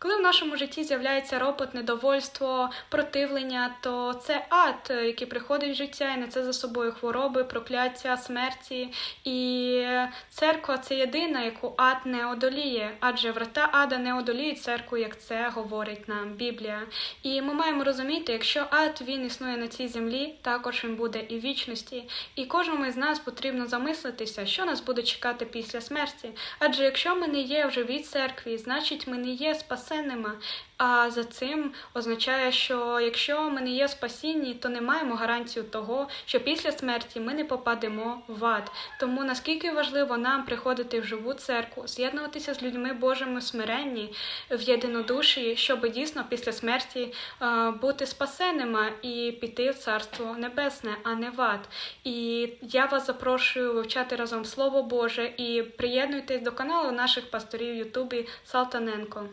Коли в нашому житті з'являється ропот, недовольство, противлення, то це ад, який приходить в життя і несе за собою хвороби, прокляття, смерті. І церква це єдина, яку ад не одоліє, адже врата ада не одоліють церкву, як це говорить нам Біблія. І ми маємо розуміти, якщо ад він існує на цій землі, також він буде і в вічності. І кожному із нас потрібно замислитися, що нас буде чекати після смерті. Адже якщо ми не є вже від церкві, значить ми не є спасенними. А за цим означає, що якщо ми не є спасінні, то не маємо гарантію того, що після смерті ми не попадемо в ад. Тому наскільки важливо нам приходити в живу церкву, з'єднуватися з людьми Божими смиренні в єдинодуші, щоб дійсно після смерті е, бути спасенними і піти в Царство Небесне, а не в ад. І я вас запрошую вивчати разом Слово Боже і приєднуйтесь до каналу наших пасторів в Ютубі Салтаненко.